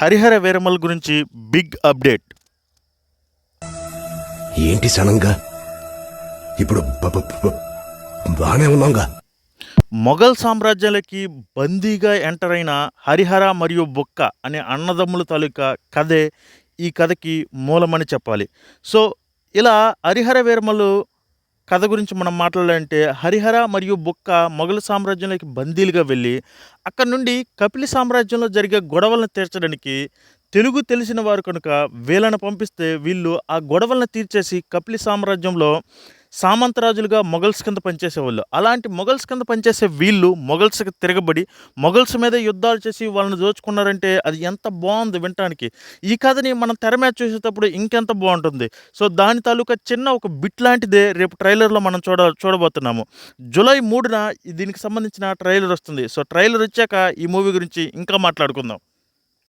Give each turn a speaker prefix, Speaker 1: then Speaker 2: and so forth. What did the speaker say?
Speaker 1: హరిహర వీరమల్ గురించి big update.
Speaker 2: ఏంటి సడన్గా? ఇప్పుడు బాగానే ఉన్నాంగా.
Speaker 1: మొఘల్ సామ్రాజ్యాలకి బందీగా ఎంటర్ అయిన హరిహర మరియు బొక్క అనే అన్నదమ్ముల తాలూకా కథే ఈ కథకి మూలమని చెప్పాలి. సో ఇలా హరిహర వీరమలు కథ గురించి మనం మాట్లాడాలంటే హరిహర మరియు బొక్క మొఘల్ సామ్రాజ్యంలోకి బందీలుగా వెళ్ళి అక్కడ నుండి కపిలి సామ్రాజ్యంలో జరిగే గొడవలను తీర్చడానికి తెలుగు తెలిసిన వారు కనుక వీళ్ళను పంపిస్తే వీళ్ళు ఆ గొడవలను తీర్చేసి కపిలి సామ్రాజ్యంలో సామంతరాజులుగా మొఘల్స్ కింద పనిచేసేవాళ్ళు. అలాంటి మొఘల్స్ కింద పనిచేసే వీళ్ళు మొఘల్స్కి తిరగబడి మొఘల్స్ మీద యుద్ధాలు చేసి వాళ్ళని దోచుకున్నారంటే అది ఎంత బాగుంది వినటానికి. ఈ కథని మనం తెర మీద చూసేటప్పుడు ఇంకెంత బాగుంటుంది. సో దాని తాలూకా చిన్న ఒక బిట్ లాంటిదే రేపు ట్రైలర్లో మనం చూడ చూడబోతున్నాము. జూలై మూడున దీనికి సంబంధించిన ట్రైలర్ వస్తుంది. సో ట్రైలర్ వచ్చాక ఈ మూవీ గురించి ఇంకా మాట్లాడుకుందాం.